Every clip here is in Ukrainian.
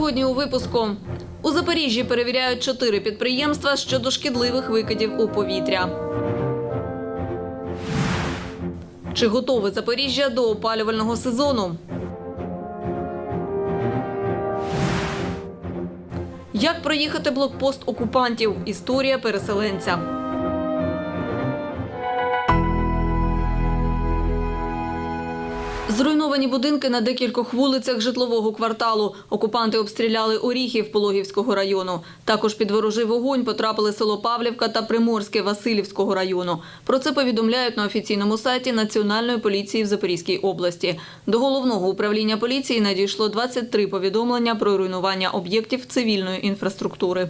Сьогодні у випуску у Запоріжжі перевіряють чотири підприємства щодо шкідливих викидів у повітря. Чи готове Запоріжжя до опалювального сезону? Як проїхати блокпост окупантів? Історія переселенця. Зруйновані будинки на декількох вулицях житлового кварталу. Окупанти обстріляли Оріхів Пологівського району. Також під ворожий вогонь потрапили село Павлівка та Приморське Васильівського району. Про це повідомляють на офіційному сайті Національної поліції в Запорізькій області. До головного управління поліції надійшло 23 повідомлення про руйнування об'єктів цивільної інфраструктури.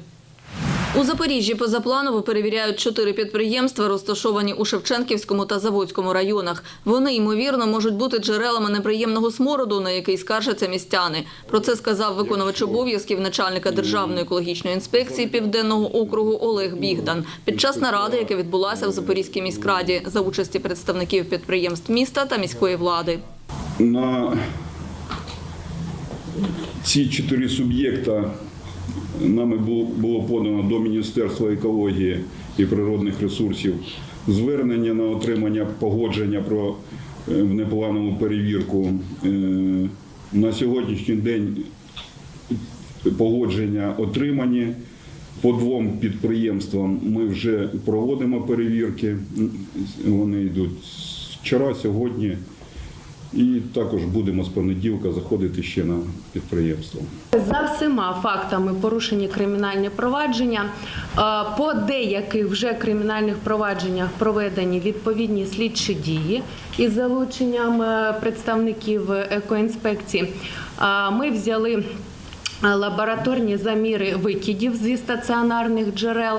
У Запоріжжі позапланово перевіряють чотири підприємства, розташовані у Шевченківському та Заводському районах. Вони, ймовірно, можуть бути джерелами неприємного смороду, на який скаржаться містяни. Про це сказав виконувач обов'язків начальника Державної екологічної інспекції Південного округу Олег Бігдан під час наради, яка відбулася в Запорізькій міськраді за участі представників підприємств міста та міської влади. На ці чотири суб'єкта нами було подано до Міністерства екології і природних ресурсів звернення на отримання погодження про е, внепланову перевірку. Е, На сьогоднішній день погодження отримані. По двом підприємствам ми вже проводимо перевірки. Вони йдуть вчора, сьогодні. І також будемо з понеділка заходити ще на підприємство. За всіма фактами порушені кримінальні провадження. Е, По деяких вже кримінальних провадженнях проведені відповідні слідчі дії із залученням е, представників екоінспекції. Е, Ми взяли лабораторні заміри викидів зі стаціонарних джерел.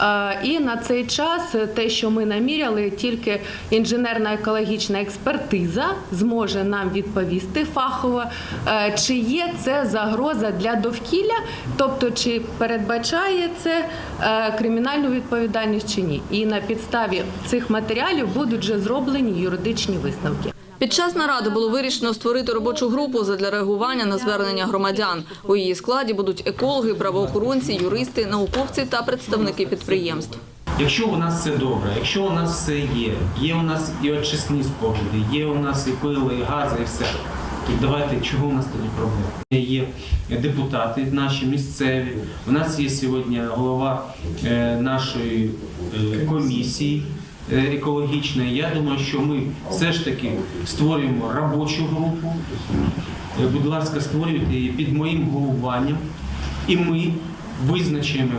Е, І на цей час те, що ми наміряли, тільки інженерна екологічна експертиза зможе нам відповісти фахово, е, чи є це загроза для довкілля, тобто чи передбачає це е, кримінальну відповідальність чи ні. І на підставі цих матеріалів будуть вже зроблені юридичні висновки. Під час наради було вирішено створити робочу групу задля реагування на звернення громадян. У її складі будуть екологи, правоохоронці, юристи, науковці та представники підприємств. Якщо у нас все добре, якщо у нас все є, є у нас і очисні споруди, є у нас і пили, і гази, і все. То давайте, чого у нас тоді проблема? Є депутати наші місцеві. У нас є сьогодні голова е, нашої е, комісії е, екологічної. Я думаю, що ми все ж таки створюємо робочу групу. Е, Будь ласка, створюйте її під моїм головуванням, і ми визначимо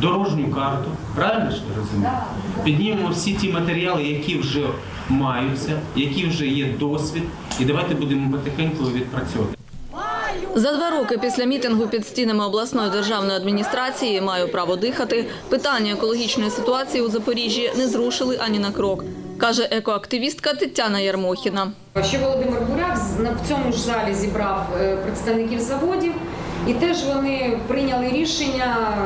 дорожню карту. Правильно ж ви розумієте? Піднімемо всі ті матеріали, які вже маються, які вже є досвід, і давайте будемо потихеньку відпрацьовувати. За два роки після мітингу під стінами обласної державної адміністрації «Маю право дихати» питання екологічної ситуації у Запоріжжі не зрушили ані на крок, каже екоактивістка Тетяна Ярмохіна. Ще Володимир Буряк в цьому ж залі зібрав е, представників заводів, і теж вони прийняли рішення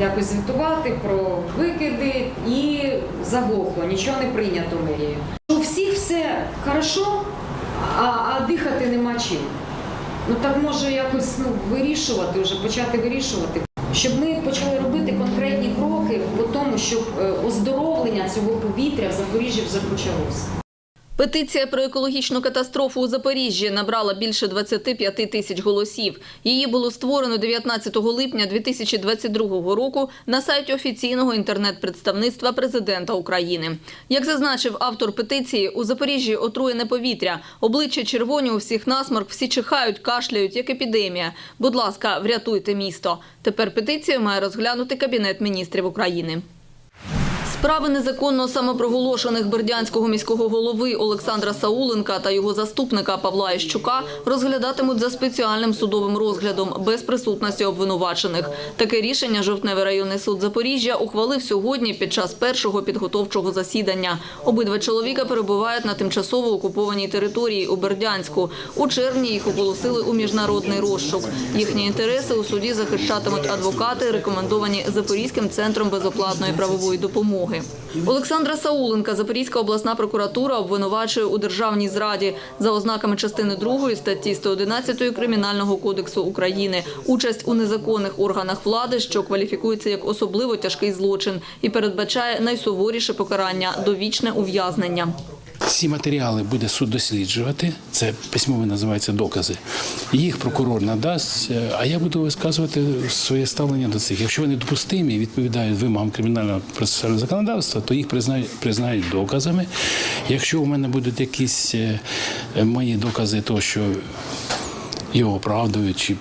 якось звітувати про викиди і заглохло, нічого не прийнято мерією. У всіх все хорошо, а дихати нема чим. Ну так може якось ну, вирішувати, вже почати вирішувати. Щоб ми почали робити конкретні кроки по тому, щоб е, оздоровлення цього повітря в Запоріжжі вже почалося. Петиція про екологічну катастрофу у Запоріжжі набрала більше 25 тисяч голосів. Її було створено 19 липня 2022 року на сайті офіційного інтернет-представництва президента України. Як зазначив автор петиції, у Запоріжжі отруєне повітря, обличчя червоні у всіх насморк, всі чихають, кашляють, як епідемія. Будь ласка, врятуйте місто. Тепер петицію має розглянути Кабінет міністрів України. Справи незаконно самопроголошених бердянського міського голови Олександра Сауленка та його заступника Павла Іщука розглядатимуть за спеціальним судовим розглядом без присутності обвинувачених. Таке рішення Жовтневий районний суд Запоріжжя ухвалив сьогодні під час першого підготовчого засідання. Обидва чоловіка перебувають на тимчасово окупованій території у Бердянську. У червні їх оголосили у міжнародний розшук. Їхні інтереси у суді захищатимуть адвокати, рекомендовані Запорізьким центром безоплатної правової допомоги. Допомоги. Олександра Сауленка, Запорізька обласна прокуратура обвинувачує у державній зраді за ознаками частини 2 статті 111 Кримінального кодексу України, участь у незаконних органах влади, що кваліфікується як особливо тяжкий злочин і передбачає найсуворіше покарання довічне ув'язнення. Ці матеріали буде суд досліджувати. Це письмово називаються докази. Їх прокурор надасть, е, а я буду висказувати своє ставлення до цих. Якщо вони допустимі відповідають вимогам кримінального процесуального законодавства, то їх признають, признають доказами. Якщо у мене будуть якісь е, е, мої докази, того, що його оправдують чи,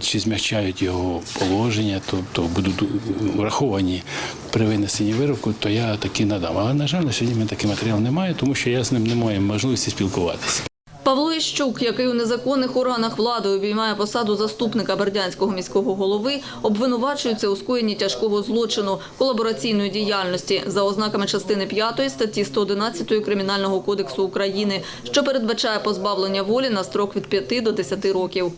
чи змягчають його положення, то, то будуть враховані при винесенні вироку, то я такі надам. Але, на жаль, на сьогодні мене такий матеріал немає, тому що я з ним не маю можливості спілкуватися. Павло Іщук, який у незаконних органах влади обіймає посаду заступника Бердянського міського голови, обвинувачується у скоєнні тяжкого злочину колабораційної діяльності за ознаками частини 5 статті 111 Кримінального кодексу України, що передбачає позбавлення волі на строк від 5 до 10 років.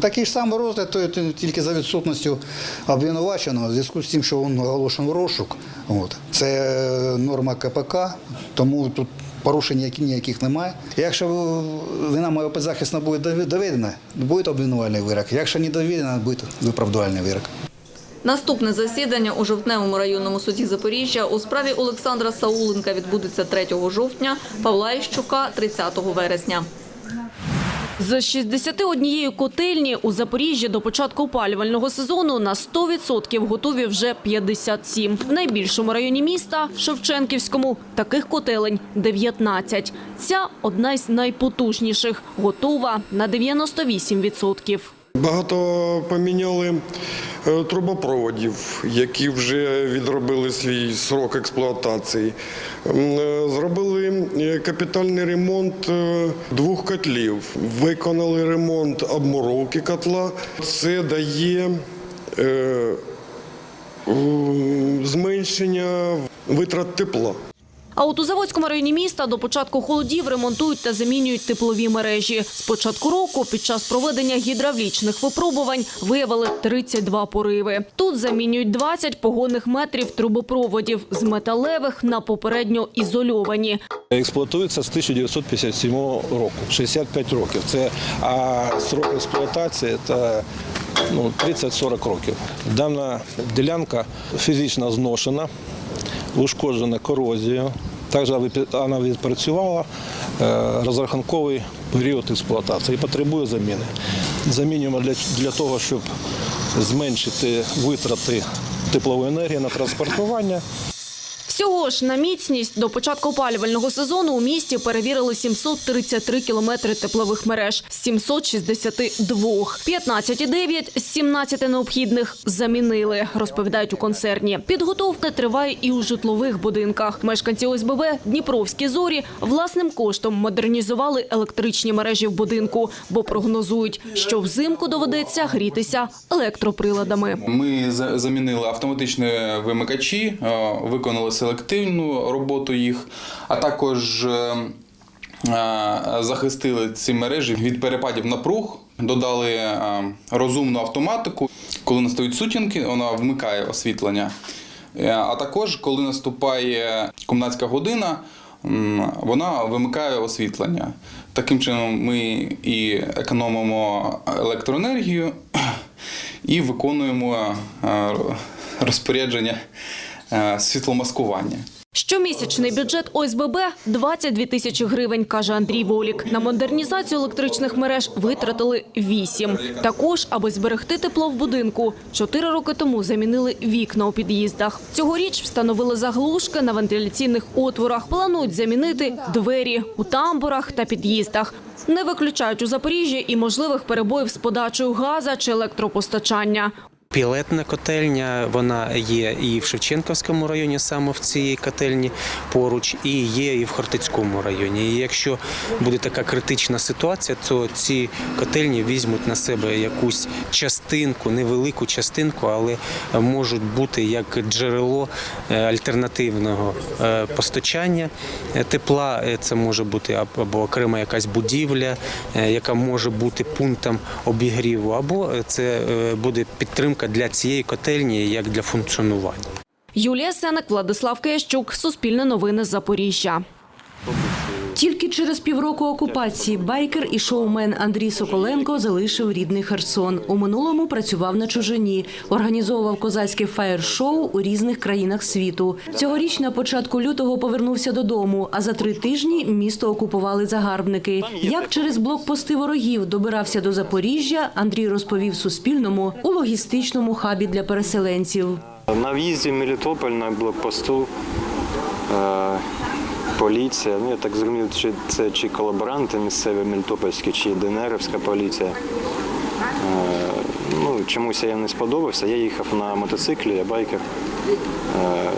Такий ж самий розгляд, то тільки за відсутністю обвинуваченого, в зв'язку з тим, що він оголошений розшук. От. Це норма КПК, тому тут порушень ніяких немає. Якщо вина моєго підзахисна буде доведена, буде обвинувальний вирок. Якщо не доведена, буде виправдувальний вирок. Наступне засідання у Жовтневому районному суді Запоріжжя у справі Олександра Сауленка відбудеться 3 жовтня, Павла Іщука – 30 вересня. З 61 котельні у Запоріжжі до початку опалювального сезону на 100% готові вже 57. В найбільшому районі міста, Шевченківському, таких котелень 19. Ця одна із найпотужніших, готова на 98%. Багато поміняли е, трубопроводів, які вже відробили свій срок експлуатації. Е, Зробили е, капітальний ремонт двох котлів, виконали ремонт обмуровки котла. Це дає зменшення витрат тепла. А от у Заводському районі міста до початку холодів ремонтують та замінюють теплові мережі. З початку року під час проведення гідравлічних випробувань виявили 32 пориви. Тут замінюють 20 погонних метрів трубопроводів з металевих на попередньо ізольовані. Експлуатується з 1957 року, 65 років. Це а срок експлуатації це ну, 30-40 років. Дана ділянка фізично зношена, ушкоджена корозією. Також вона відпрацювала е, розрахунковий період експлуатації і потребує заміни. Замінюємо для того, щоб зменшити витрати теплової енергії на транспортування. Всього ж на міцність до початку опалювального сезону у місті перевірили 733 кілометри теплових мереж з 762. 15,9 з 17 необхідних замінили, розповідають у концерні. Підготовка триває і у житлових будинках. Мешканці ОСББ Дніпровські зорі власним коштом модернізували електричні мережі в будинку, бо прогнозують, що взимку доведеться грітися електроприладами. Ми замінили автоматичні вимикачі, виконали селективну роботу їх, а також е, е, захистили ці мережі від перепадів напруг, додали е, розумну автоматику. Коли настають сутінки, вона вмикає освітлення. А також, коли наступає комнатська година, вона вимикає освітлення. Таким чином ми і економимо електроенергію, і виконуємо розпорядження світломаскування. Щомісячний бюджет ОСББ – 22 тисячі гривень, каже Андрій Волік. На модернізацію електричних мереж витратили 8. Також, аби зберегти тепло в будинку, 4 роки тому замінили вікна у під'їздах. Цьогоріч встановили заглушки на вентиляційних отворах. Планують замінити двері у тамбурах та під'їздах. Не виключають у Запоріжжі і можливих перебоїв з подачею газа чи електропостачання. Пілетна котельня, вона є і в Шевченківському районі, саме в цій котельні поруч, і є і в Хортицькому районі. І якщо буде така критична ситуація, то ці котельні візьмуть на себе якусь частинку, невелику частинку, але можуть бути як джерело е, альтернативного е, постачання е, тепла. Це може бути або окрема якась будівля, яка може бути пунктом обігріву, або це буде підтримка для цієї котельні як для функціонування. Юлія Сенек, Владислав Киящук, Суспільне новини Запоріжжя. Тільки через півроку окупації байкер і шоумен Андрій Соколенко залишив рідний Херсон. У минулому працював на чужині, організовував козацьке фаєр-шоу у різних країнах світу. Цьогоріч на початку лютого повернувся додому, а за три тижні місто окупували загарбники. Як через блокпости ворогів добирався до Запоріжжя, Андрій розповів Суспільному у логістичному хабі для переселенців. На в'їзді в Мелітополь на блокпосту е, поліція, ну я так зрозумів, чи це чи колаборанти місцеві мелітопольські, чи ДНРівська поліція. Е, ну, чомусь я їм не сподобався. Я їхав на мотоциклі, я байкер. Е,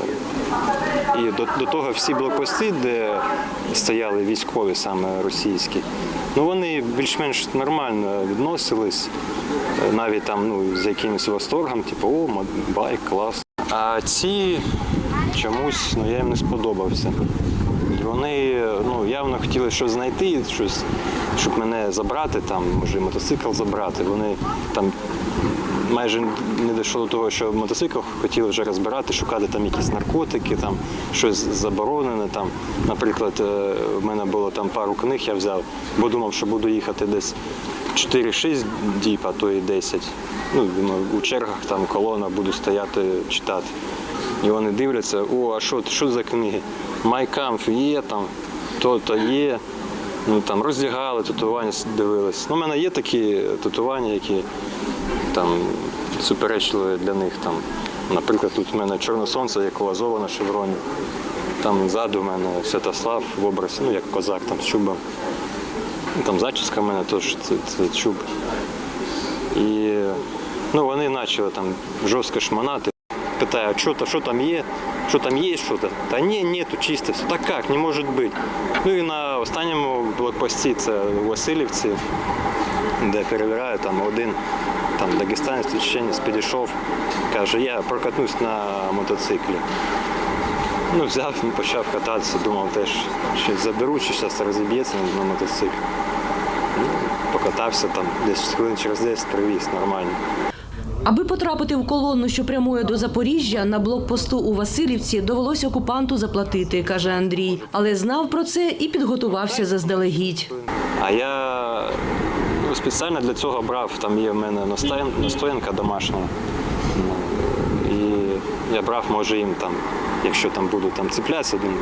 і до, до того всі блокпости, де стояли військові, саме російські, ну вони більш-менш нормально відносились, е, навіть там ну, з якимось восторгом, типу, о, байк, клас. А ці чомусь ну, я їм не сподобався. Вони ну, явно хотіли щось знайти, щось, щоб мене забрати, там, може, мотоцикл забрати. Вони там майже не дійшло до того, що мотоцикл хотіли вже розбирати, шукати там якісь наркотики, там щось заборонене. Там, наприклад, е, в мене було там пару книг, я взяв, бо думав, що буду їхати десь 4-6 діб, а то і 10. Ну, у чергах там колона буду стояти, читати. І вони дивляться, о, а що, що за книги? Майкамф є там, то-то є. Ну там роздягали, татуювання дивились. Ну, у мене є такі татуювання, які там суперечливі для них. Там, наприклад, тут в мене чорне сонце, як у Азова на шевроні. Там ззаду в мене Святослав в образі, ну як козак там з чубом. Там зачіска в мене теж це, це чуб. І ну, вони почали там жорстко шманати. Питаю, а що там є? Що там є щось? Та ні, нету, чисто все. Так як, не може бути. Ну і на останньому блокпості це у Васильівці, де перевіряю, там один там, дагестанець, чеченець підійшов, каже, я прокатнусь на мотоциклі. Ну, взяв, почав кататися, думав теж, щось заберу, чи зараз розіб'ється на мотоциклі. Ну, покатався там, десь хвилин через 10 привіз, нормально. Аби потрапити в колону, що прямує до Запоріжжя, на блокпосту у Васильівці довелося окупанту заплатити, каже Андрій. Але знав про це і підготувався заздалегідь. А я спеціально для цього брав, там є в мене настоянка домашня. Ну, І я брав, може їм там, якщо там буду там цеплятися, думаю,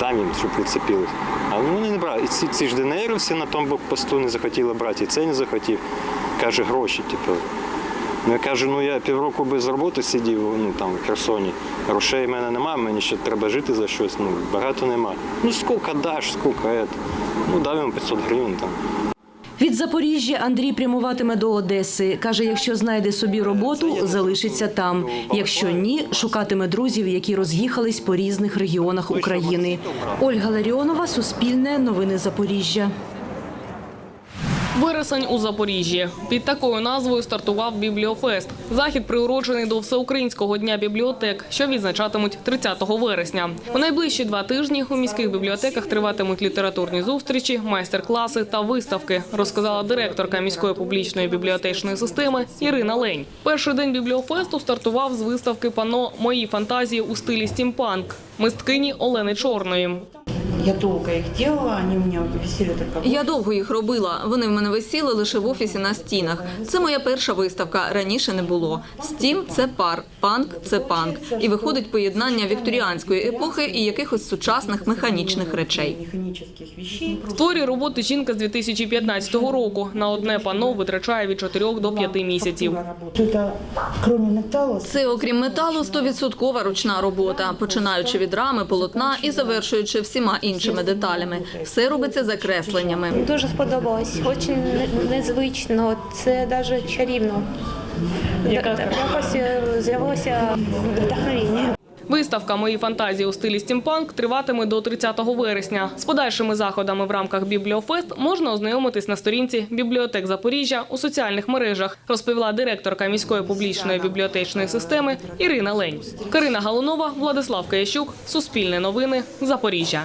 дам їм, щоб прицепили. А вони не брали. І ці, ці ж ДНРівці на тому блокпосту не захотіли брати, і це не захотів. Каже, гроші, типу. Ну, я кажу, ну я півроку без роботи сидів ну, там, в Херсоні. Грошей в мене немає, мені ще треба жити за щось, ну, багато нема. Ну скільки даш, скільки це. Ну, дав йому 500 гривень там. Від Запоріжжя Андрій прямуватиме до Одеси. Каже, якщо знайде собі роботу, залишиться там. Якщо ні, шукатиме друзів, які роз'їхались по різних регіонах України. Ольга Ларіонова, Суспільне, Новини Запоріжжя. Вересень у Запоріжжі. Під такою назвою стартував Бібліофест. Захід приурочений до Всеукраїнського дня бібліотек, що відзначатимуть 30 вересня. У найближчі два тижні у міських бібліотеках триватимуть літературні зустрічі, майстер-класи та виставки, розказала директорка міської публічної бібліотечної системи Ірина Лень. Перший день бібліофесту стартував з виставки пано Мої фантазії у стилі стімпанк мисткині Олени Чорної. Я долго их делала, они у меня висели только Я довго їх робила. Вони в мене висіли лише в офісі на стінах. Це моя перша виставка. Раніше не було. Стім це пар, панк це панк. І виходить поєднання вікторіанської епохи і якихось сучасних механічних речей. творі роботи жінка з 2015 року. На одне пано витрачає від 4 до 5 місяців. Це, окрім металу, 100% ручна робота, починаючи від рами, полотна і завершуючи всіма іншими деталями. Все робиться закресленнями. Дуже сподобалось. Не- незвично. Це навіть чарівно. Якось е, з'явилося вдохновення. Виставка Мої фантазії у стилі стімпанк триватиме до 30 вересня. З подальшими заходами в рамках Бібліофест можна ознайомитись на сторінці бібліотек Запоріжжя у соціальних мережах, розповіла директорка міської публічної бібліотечної системи Ірина Лень. Карина Галунова, Владислав Киящук, Суспільне новини, Запоріжжя.